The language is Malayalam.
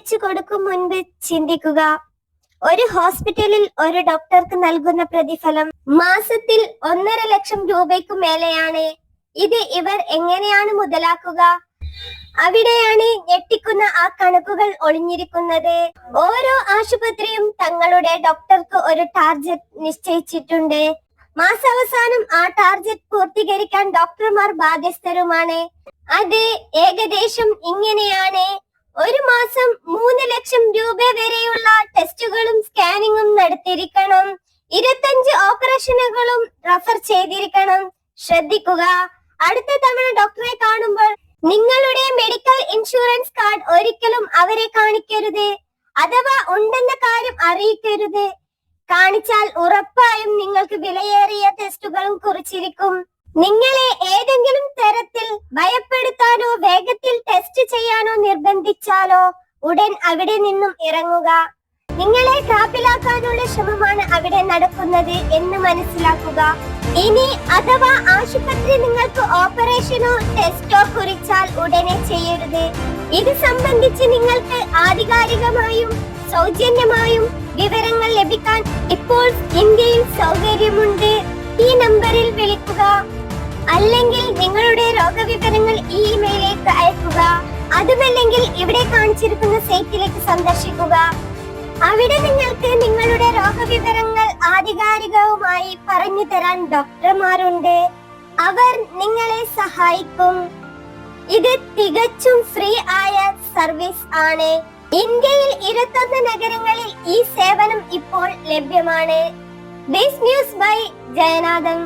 അയച്ചു കൊടുക്കും മുൻപ് ചിന്തിക്കുക. ഒരു ഹോസ്പിറ്റലിൽ ഒരു ഡോക്ടർക്ക് നൽകുന്ന പ്രതിഫലം മാസത്തിൽ ഒന്നര ലക്ഷം രൂപയ്ക്കു മേലെയാണ്. ഇത് ഇവർ എങ്ങനെയാണ് മുതലാക്കുക? അവിടെയാണ് ഞെട്ടിക്കുന്ന ആ കണക്കുകൾ ഒളിഞ്ഞിരിക്കുന്നത്. ഓരോ ആശുപത്രിയും തങ്ങളുടെ ഡോക്ടർക്ക് ഒരു ടാർജറ്റ് നിശ്ചയിച്ചിട്ടുണ്ട്. മാസാവസാനം ആ ടാർജറ്റ് പൂർത്തീകരിക്കാൻ ഡോക്ടർമാർ ബാധ്യസ്ഥരുമാണ്. അത് ഏകദേശം ഇങ്ങനെയാണ്. മാസം മൂന്ന് ലക്ഷം രൂപ വരെയുള്ള ടെസ്റ്റുകളും സ്കാനിങ്ങും നടത്തിയിരിക്കണം. ഇരുപത്തഞ്ച് ഓപ്പറേഷനുകളും റഫർ ചെയ്തിരിക്കണം. ശ്രദ്ധിക്കുക. അടുത്ത തവണ ഡോക്ടറെ കാണുമ്പോൾ നിങ്ങളുടെ മെഡിക്കൽ ഇൻഷുറൻസ് കാർഡ് ഒരിക്കലും അവരെ കാണിക്കരുത്. അഥവാ ഉണ്ടെന്ന കാര്യം അറിയിക്കരുത്. കാണിച്ചാൽ ഉറപ്പായും നിങ്ങൾക്ക് വിലയേറിയ ടെസ്റ്റുകളും കുറിച്ചിരിക്കും. നിങ്ങളെ ഏതെങ്കിലും തരത്തിൽ ഭയപ്പെടുത്താനോ വേഗത്തിൽ ടെസ്റ്റ് ചെയ്യാനോ നിർബന്ധിച്ചാലോ ഉടൻ അവിടെ നിന്നും ഇറങ്ങുക. നിങ്ങളെ ട്രാപ്പിലാക്കാനുള്ള ശ്രമമാണ് അവിടെ നടക്കുന്നത് എന്ന് മനസ്സിലാക്കുക. ഇനി അഥവാ ആശുപത്രി നിങ്ങൾക്ക് ഓപ്പറേഷനോ ടെസ്റ്റോ കുറിച്ചാൽ ഉടനെ ചെയ്യരുത്. ഇത് സംബന്ധിച്ച് നിങ്ങൾക്ക് ആധികാരികമായും സൗജന്യമായും വിവരങ്ങൾ ലഭിക്കാൻ ഇപ്പോൾ ഇന്ത്യയിൽ സൗകര്യമുണ്ട്. ഈ നമ്പറിൽ വിളിക്കുക. അല്ലെങ്കിൽ നിങ്ങളുടെ അയക്കുക അതുമല്ലെങ്കിൽ ഇവിടെ കാണിച്ചിരിക്കുന്ന സൈറ്റിലേക്ക് സന്ദർശിക്കുക. അവിടെ നിങ്ങൾക്ക് നിങ്ങളുടെ രോഗവിവരങ്ങൾ ആധികാരികവുമായി പറഞ്ഞു തരാൻ ഡോക്ടർമാരുണ്ട്. അവർ നിങ്ങളെ സഹായിക്കും. ഇത് തികച്ചും ഫ്രീ ആയ സർവീസ് ആണ്. ഇന്ത്യയിൽ ഇരുപത്തൊന്ന് നഗരങ്ങളിൽ ഈ സേവനം ഇപ്പോൾ ലഭ്യമാണ്. This news by Jayanathan